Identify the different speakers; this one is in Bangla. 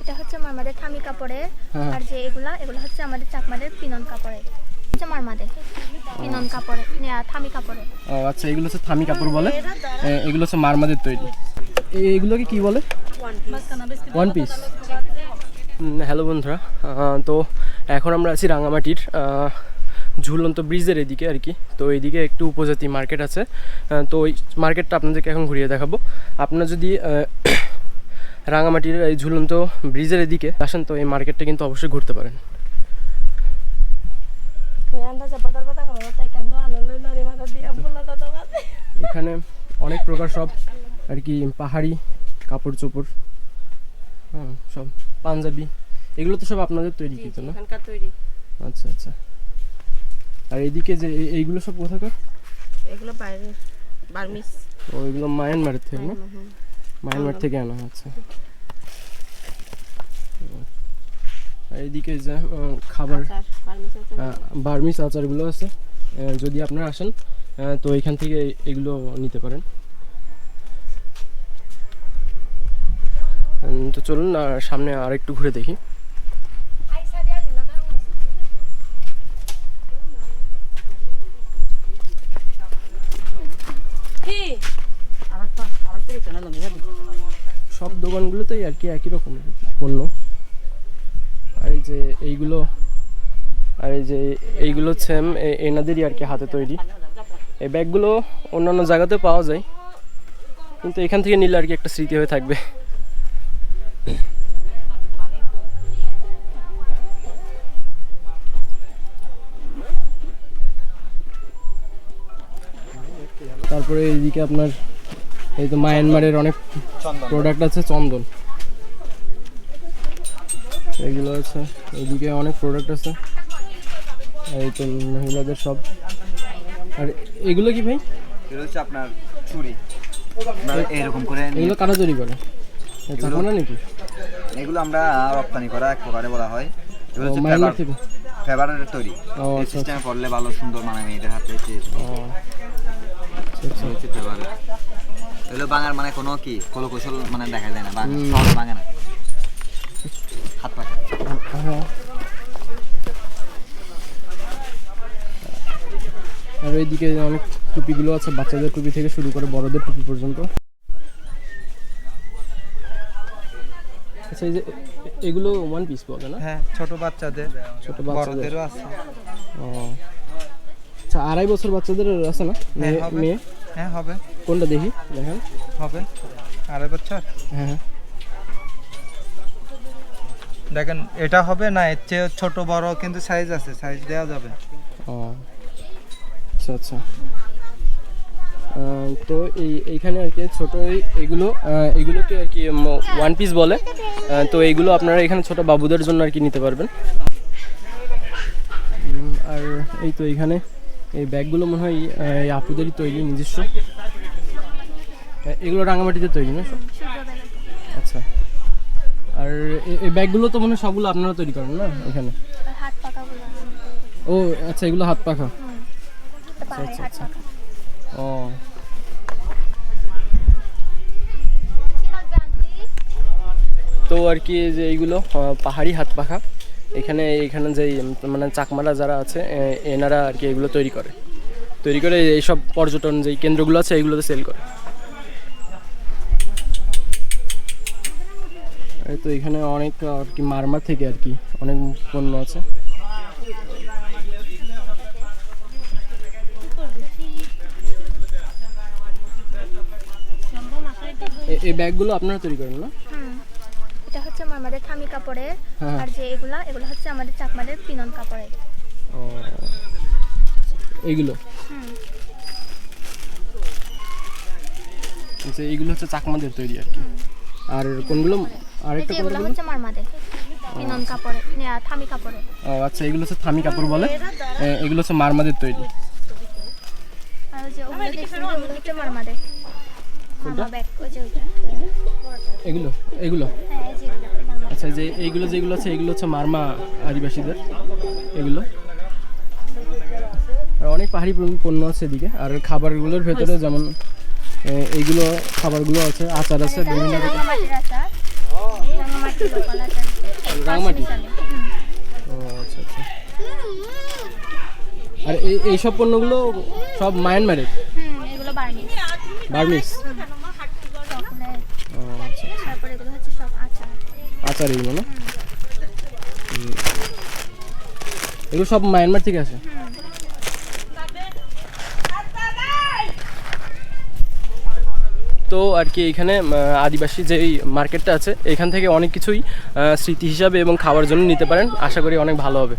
Speaker 1: এটা হচ্ছে মারমাদের থামি কাপড়ের।
Speaker 2: হ্যাঁ।
Speaker 1: আর যে এগুলা এগুলো হচ্ছে আমাদের চাকমাদের পিনন কাপড়ের। হচ্ছে মারমাদের পিনন কাপড়ের থামি কাপড়ের।
Speaker 2: ও আচ্ছা এগুলো হচ্ছে থামি কাপড় বলে। এগুলো হচ্ছে মারমাদের তৈরি। এগুলোকে কি বলে? ওয়ান পিস হ্যালো বন্ধুরা। তো এখন আমরা আছি রাঙামাটির ঝুলন্ত ব্রিজের এদিকে আর কি। তো এইদিকে একটু উপজাতি মার্কেট আছে। তো ওই মার্কেটটা আপনাদেরকে এখন ঘুরিয়ে দেখাবো। আপনারা যদি রাঙামাটির এই ঝুলন্ত ব্রিজের এদিকে আসেন তো এই মার্কেটটা কিন্তু অবশ্যই ঘুরতে পারেন। এখানে অনেক প্রকার সব আর কি পাহাড়ি কাপড় চোপড় হ্যাঁ সব পাঞ্জাবি এগুলো তো সব আপনাদের তৈরি কিন্তু না?
Speaker 3: তৈরি।
Speaker 2: আচ্ছা আচ্ছা। আর এইদিকে যে এই- এইগুলো সব কোথাকার?
Speaker 3: এগুলো বাইরে বার্মিস
Speaker 2: ও এগুলো মায়ানমারের থেকে না? মায়ানমার থেকে আনা আর এইদিকে যে খাবার
Speaker 3: বার্মিস
Speaker 2: আচারগুলো আছে যদি আপনারা আসেন তো এখান থেকে এগুলো নিতে পারেন। তো চলুন আর সামনে আর একটু ঘুরে দেখি।
Speaker 3: কি আবার তো আবার তো এটা না লগে যাবে
Speaker 2: সব দোকানগুলোতেই আর কি একই রকম পণ্য। আর এই যে এইগুলো, আর এই যে এইগুলো হচ্ছে এনাদেরই আর কি হাতে তৈরি। এই ব্যাগগুলো অন্যান্য জায়গাতে পাওয়া যায়, কিন্তু এখান থেকে নিলে আর কি একটা স্মৃতি হয়ে থাকবে। তারপরে এইদিকে আপনার এই তো মায়ানমারের অনেক প্রোডাক্ট আছে চন্দন। এগুলো আছে এইদিকে অনেক প্রোডাক্ট আছে। এই তো মহিলাদের সব। আর এগুলো কি ভাই?
Speaker 4: এগুলো হচ্ছে আপনার চুরি এরকম করে
Speaker 2: এগুলো কারা তৈরি করে? নাকি?
Speaker 4: এগুলো আমরা রপ্তানি করা এক প্রকারে বলা হয়। এগুলো হচ্ছে তৈরি।
Speaker 2: ও
Speaker 4: এই
Speaker 2: আচ্ছা
Speaker 4: সিস্টেমে পড়লে ভালো সুন্দর মানে মেয়েদের হাতে। এসে এগুলো বাঙার মানে কোনো কি কলো কৌশল মানে দেখা যায় না বাঙা সহজ বাঙা না। হাত পাখা।
Speaker 2: হ্যাঁ আর এইদিকে অনেক টুপিগুলো আছে বাচ্চাদের টুপি থেকে শুরু করে বড়দের টুপি পর্যন্ত। আচ্ছা এই যে এগুলো ওয়ান পিস বলে না?
Speaker 5: হ্যাঁ ছোট বাচ্চাদের
Speaker 2: ছোট বাচ্চাদের।
Speaker 5: বড়দেরও আছে।
Speaker 2: ও। আচ্ছা আড়াই বছর বাচ্চাদের আছে না? মেয়ে
Speaker 5: হবে।
Speaker 2: মেয়ে?
Speaker 5: হ্যাঁ হবে।
Speaker 2: কোনটা দেখি? দেখেন।
Speaker 5: হবে। আড়াই বছর
Speaker 2: হ্যাঁ হ্যাঁ।
Speaker 5: দেখেন এটা হবে না এর চেয়ে ছোট বড় কিন্তু সাইজ আছে সাইজ দেওয়া যাবে।
Speaker 2: ও আচ্ছা আচ্ছা। তো এই এইখানে আর কি ছোট এইগুলো এগুলোকে আর কি ওয়ান পিস বলে। তো এইগুলো আপনারা এখানে ছোট বাবুদের জন্য আর কি নিতে পারবেন। আর এই তো এখানে এই ব্যাগগুলো মনে হয় এই আপুদেরই তৈরি নিজস্ব। এগুলো রাঙামাটিতে তৈরি না? আচ্ছা। আর এই ব্যাগগুলো তো মনে সবগুলো আপনারা তৈরি করেন না এখানে? ও আচ্ছা এগুলো হাত পাখা।
Speaker 1: পাহাড়ি হাত পাকা
Speaker 2: ও। তো আর কি যে এইগুলো পাহাড়ি হাত পাখা। এখানে এখানে যে মানে চাকমারা যারা আছে এনারা আর কি এগুলো তৈরি করে। তৈরি করে এইসব পর্যটন যে কেন্দ্রগুলো আছে এইগুলোতে সেল করে। তো এখানে অনেক আর কি মারমার থেকে আর কি অনেক পণ্য আছে। এই ব্যাগগুলো আপনারা তৈরি করেন না?
Speaker 1: এটা হচ্ছে মারমাদের থামি কাপড়ের
Speaker 2: হ্যাঁ।
Speaker 1: আর যে এগুলা এগুলো হচ্ছে আমাদের চাকমাদের পিনন কাপড়ের
Speaker 2: এইগুলো? আচ্ছা এইগুলো হচ্ছে চাকমাদের তৈরি আর কি। আর কোনগুলো? আরেকটা
Speaker 1: এগুলো পিনন থামি
Speaker 2: ও আচ্ছা এগুলো হচ্ছে থামি কাপড় বলে। এগুলো হচ্ছে মারমাদের তৈরি।
Speaker 1: আর যে ওগুলো দেখছেন ওগুলো হচ্ছে মারমাদের মারমা ব্যাগ ওই যে ওইটা।
Speaker 2: এগুলো এগুলো?
Speaker 1: হ্যাঁ
Speaker 2: আচ্ছা যে এইগুলো যেগুলো আছে এগুলো হচ্ছে মারমা আদিবাসীদের। এগুলো? আর অনেক পাহাড়ি পণ্য- আছে এদিকে। আর খাবারগুলোর ভেতরে যেমন এইগুলো খাবারগুলো আছে আচার আছে বিভিন্ন রকম
Speaker 1: রাঙামাটির আচার লোকাল আচার
Speaker 2: ও আচ্ছা আচ্ছা। আর এই এইসব পণ্যগুলো সব মায়ানমারের? বার্মিস?
Speaker 1: সব আচার
Speaker 2: আচার এগুলো না এগুলো সব মায়ানমার থেকে আসে? তো আর কি এখানে আদিবাসী যে মার্কেটটা আছে, এখান থেকে অনেক কিছুই স্মৃতি হিসাবে এবং খাওয়ার জন্য নিতে পারেন। আশা করি অনেক ভালো হবে।